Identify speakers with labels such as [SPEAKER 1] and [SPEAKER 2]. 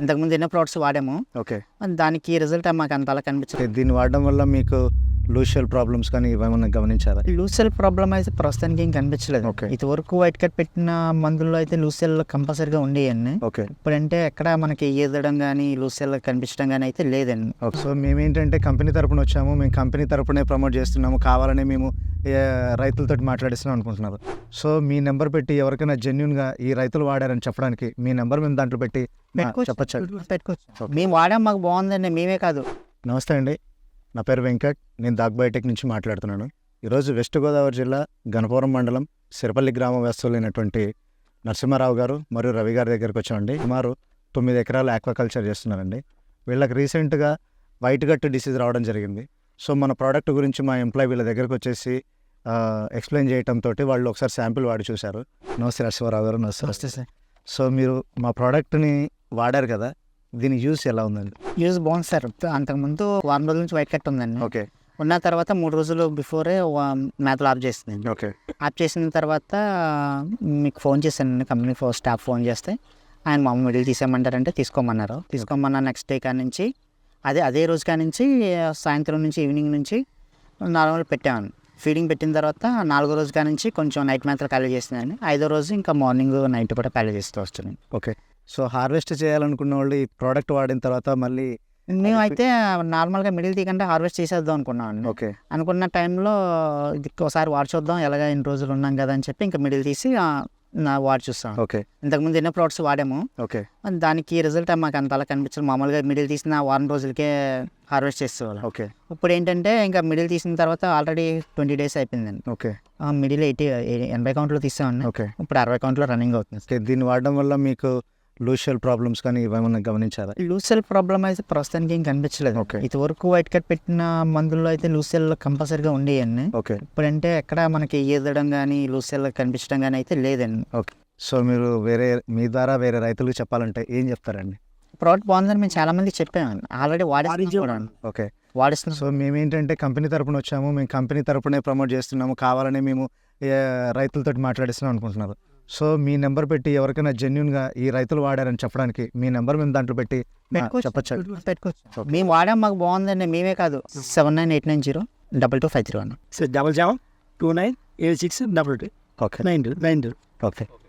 [SPEAKER 1] ఇంతకుముందు ఎన్నో ప్రోడక్ట్స్ వాడాము.
[SPEAKER 2] ఓకే.
[SPEAKER 1] దానికి రిజల్ట్ మాకు అంత అలా కనిపించలేదు
[SPEAKER 2] దీన్ని వాడడం వల్ల మీకు లూషియల్ ప్రాబ్లమ్స్ కానీ ఇవేమన్నా గమనించారా?
[SPEAKER 1] లూసెల్ ప్రాబ్లం అయితే ప్రస్తుతానికి ఏం కనిపించలేదు.
[SPEAKER 2] Okay.
[SPEAKER 1] ఇదివరకు వైట్ కట్ పెట్టిన మందుల్లో అయితే లూసెల్ కంపల్సరీగా ఉండేయండి
[SPEAKER 2] ఓకే.
[SPEAKER 1] ఇప్పుడంటే ఎక్కడ మనకి ఈదడం కానీ లూసెల్ కనిపించడం కానీ అయితే లేదండి.
[SPEAKER 2] ఓకే. సో మేమేంటంటే కంపెనీ తరపున వచ్చాము. మేము కంపెనీ తరపునే ప్రమోట్ చేస్తున్నాము. కావాలని మేము రైతులతో మాట్లాడిస్తున్నాం అనుకుంటున్నారు. సో మీ నెంబర్ పెట్టి ఎవరికైనా జెన్యున్గా ఈ రైతులు వాడారని చెప్పడానికి మీ నెంబర్ మేము దాంట్లో పెట్టి. చెప్పొచ్చు.
[SPEAKER 1] పెట్టుకోవచ్చు. మేము వాడాం మాకు బాగుందండి. మేమే కాదు.
[SPEAKER 2] నమస్తే అండి. నా పేరు వెంకట్ నేను దాగ్ బయోటెక్ నుంచి మాట్లాడుతున్నాను. ఈరోజు వెస్ట్ గోదావరి జిల్లా గణపురం మండలం సిరపల్లి గ్రామ వ్యస్తులైనటువంటి నరసింహారావు గారు మరియు రవి గారి దగ్గరికి వచ్చామండి. సుమారు తొమ్మిది ఎకరాలు ఆక్వాకల్చర్ చేస్తున్నారండి. వీళ్ళకి రీసెంట్గా వైట్ గట్ డిసీజ్ రావడం జరిగింది. సో మన ప్రోడక్ట్ గురించి మా ఎంప్లాయ్ వీళ్ళ దగ్గరికి వచ్చేసి ఎక్స్ప్లెయిన్ చేయడంతో వాళ్ళు ఒకసారి శాంపిల్ వాడి చూశారు. నమస్తే నరసింహారావు గారు నమస్తే.
[SPEAKER 1] వస్తే సార్.
[SPEAKER 2] సో మీరు మా ప్రోడక్ట్ని వాడారు కదా దీని యూస్ ఎలా ఉందండి?
[SPEAKER 1] యూజ్ బాగుంది సార్. అంతకుముందు వారం రోజుల నుంచి వైట్ కట్ ఉందండి.
[SPEAKER 2] ఓకే.
[SPEAKER 1] ఉన్న తర్వాత మూడు రోజులు బిఫోరే మేతలు ఆఫ్ చేసిందండి
[SPEAKER 2] ఓకే.
[SPEAKER 1] ఆఫ్ చేసిన తర్వాత మీకు ఫోన్ చేశానండి కంపెనీ స్టాఫ్ ఫోన్ చేస్తే ఆయన మా మిడిల్ తీసేయమంటారంటే తీసుకోమన్నారు. తీసుకోమన్న నెక్స్ట్ డే కాడ నుంచి అదే అదే రోజు కాడ నుంచి సాయంత్రం నుంచి ఈవినింగ్ నుంచి నార్మల్ పెట్టాను. ఫీడింగ్ పెట్టిన తర్వాత నాలుగో రోజు కాడ నుంచి కొంచెం నైట్ మేతలు ఖాళీ చేస్తున్నాను. ఐదో రోజు ఇంకా మార్నింగ్ నైట్ కూడా ఖాళీ చేస్తూ వస్తున్నాను.
[SPEAKER 2] ఓకే. సో హార్వెస్ట్ చేయాలనుకున్న వాళ్ళు ఈ ప్రోడక్ట్ వాడిన తర్వాత మళ్ళీ
[SPEAKER 1] మేము అయితే నార్మల్గా మిడిల్ తీయకుండా హార్వెస్ట్ చేసేద్దాం అనుకున్నాం
[SPEAKER 2] ఓకే.
[SPEAKER 1] అనుకున్న టైంలో ఇది ఒకసారి వాడి చూద్దాం ఎలాగ ఇన్ని రోజులు ఉన్నాం కదా అని చెప్పి ఇంకా మిడిల్ తీసి నా వాడి చూస్తాం.
[SPEAKER 2] ఓకే.
[SPEAKER 1] ఇంతకుముందు ఎన్నో ప్రోడక్ట్స్ వాడాము.
[SPEAKER 2] ఓకే.
[SPEAKER 1] దానికి రిజల్ట్ మాకు అంత అలా కనిపించదు. మామూలుగా మిడిల్ తీసిన వారం రోజులకే హార్వెస్ట్ చేసేవాళ్ళం.
[SPEAKER 2] ఓకే.
[SPEAKER 1] ఇప్పుడు ఏంటంటే ఇంకా మిడిల్ తీసిన తర్వాత ఆల్రెడీ ట్వంటీ డేస్ అయిపోయిందండి.
[SPEAKER 2] ఓకే.
[SPEAKER 1] మిడిల్ ఎయిటీ ఎనభై కౌంట్లో తీసామండి.
[SPEAKER 2] ఓకే.
[SPEAKER 1] ఇప్పుడు అరవై కౌంట్లో రన్నింగ్ అవుతుంది.
[SPEAKER 2] దీన్ని వాడడం వల్ల మీకు లూషియల్ ప్రాబ్లమ్స్ కానీ ఇవేమన్నా గమనించారా?
[SPEAKER 1] లూసెల్ ప్రాబ్లం అయితే ప్రస్తుతానికి ఏం కనిపించలేదు.
[SPEAKER 2] Okay.
[SPEAKER 1] ఇదివరకు వైట్ కట్ పెట్టిన మందుల్లో అయితే లూసెల్ కంపల్సరీగా ఉండేయండి
[SPEAKER 2] ఓకే.
[SPEAKER 1] ఇప్పుడంటే ఎక్కడ మనకి ఈదడం కానీ లూసెల్ కనిపించడం కానీ అయితే లేదండి.
[SPEAKER 2] ఓకే. సో మీరు వేరే మీ ద్వారా వేరే రైతులకు చెప్పాలంటే ఏం చెప్తారండి?
[SPEAKER 1] ప్రోడక్ట్ బాగుందని మేము చాలా మంది చెప్పాము ఆల్రెడీ వాడిస్తున్నాం
[SPEAKER 2] ఓకే.
[SPEAKER 1] వాడిస్తున్నాం.
[SPEAKER 2] సో మేమేంటంటే కంపెనీ తరపున వచ్చాము. మేము కంపెనీ తరపునే ప్రమోట్ చేస్తున్నాము. కావాలని మేము రైతులతో మాట్లాడిస్తున్నాం అనుకుంటున్నారు. సో మీ నెంబర్ పెట్టి ఎవరికైనా జెన్యున్గా ఈ రైతులు వాడారని చెప్పడానికి మీ నెంబర్ మేము దాంట్లో పెట్టి. చెప్పొచ్చు
[SPEAKER 1] పెట్టుకోవచ్చు. మేము వాడాం మాకు బాగుందండి. మేమే కాదు. Seven nine eight nine zero double two five three one
[SPEAKER 3] so double seven two nine eight six double two.
[SPEAKER 2] Okay.
[SPEAKER 3] Nine two nine two.
[SPEAKER 2] Okay.